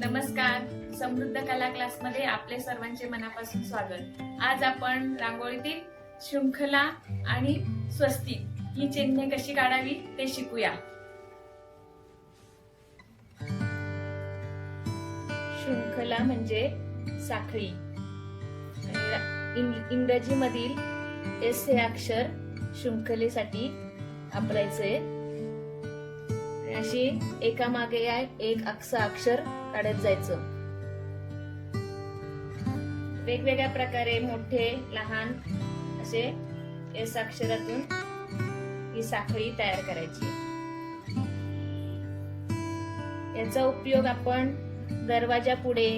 नमस्कार. समृद्ध कला क्लासमध्ये आपले सर्वांचे मनापासून स्वागत. आज आपण रांगोळीतील शृंखला आणि स्वस्तिक ही चिन्हे कशी काढावी ते शिकूया. शृंखला म्हणजे साखळी. इंग्रजी मधील इंग्रजीमधील एस हे अक्षर शृंखलेसाठी वापरायचे. अशी एकामागे एक अक्ष अक्षर काढत जायचं. वेगवेगळ्या प्रकारे मोठे लहान असे एस अक्षरातून ही साखळी तयार करायची. याचा उपयोग आपण दरवाजा पुढे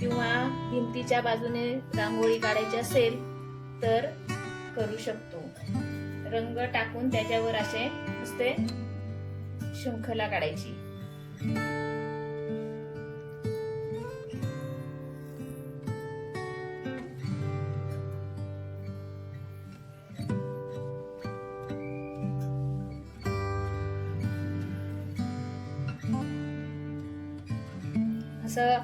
किंवा भिंतीच्या बाजूने रांगोळी काढायची असेल तर करू शकतो. रंग टाकून त्याच्यावर असे नुसते शृंखला काढायची. असं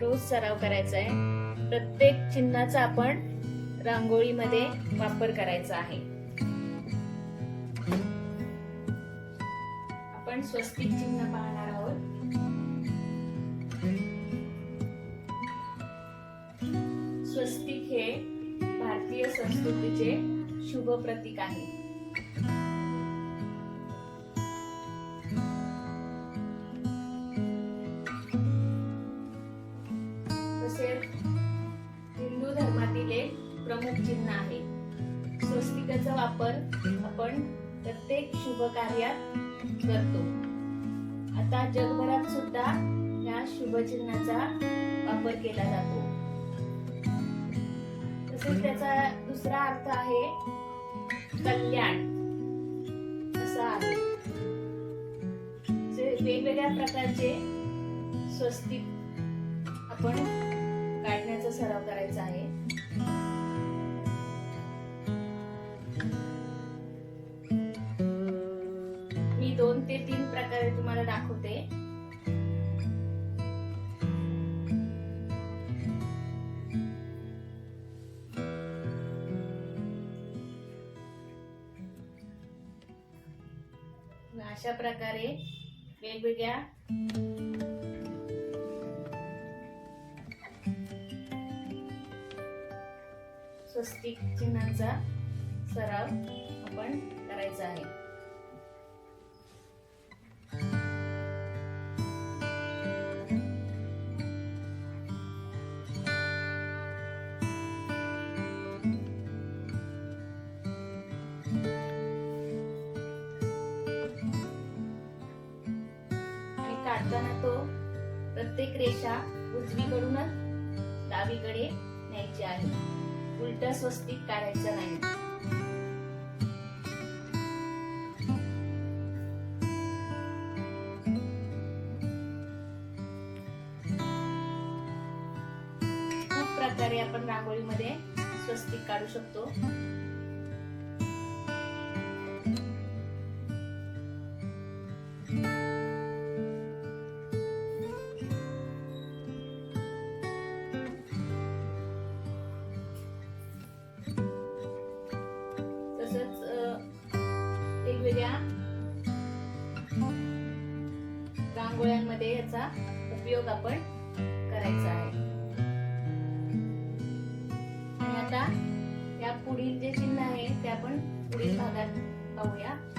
रोज सराव करायचा आहे प्रत्येक चिन्हाचा आपण रांगोळीमध्ये वापर करायचा आहे. आपण स्वस्तिक चिन्ह पाहणार आहोत. स्वस्तिक हे भारतीय संस्कृतीचे शुभ प्रतीक आहे. तसेच हिंदू धर्मातील एक प्रमुख चिन्ह आहे. स्वस्तिकाचा वापर आपण प्रत्येक शुभ कार्यात करतो. आता जगभरात सुद्धा या शुभचिन्हाचा वापर केला जातो. तसेच त्याचा दुसरा अर्थ आहे कल्याण. असा आहे. जे वेगवेगळ्या प्रकारचे स्वस्तिक आपण काढण्याचा सराव करायचा आहे. दाखवते. अशा प्रकारे वेगवेगळ्या स्वस्तिक चिन्हांचा सराव आपण करायचा आहे. काढताना तो प्रत्येक रेषा उजवीकडूनच डावीकडे न्यायची आहे. उलट स्वस्तिक काढायचं नाही. खूप प्रकारे आपण रांगोळीमध्ये स्वस्तिक काढू शकतो. याचा उपयोग आपण करायचा आहे. आणि आता या पुढील जे चिन्ह आहे ते आपण पुढील भागात पाहूया.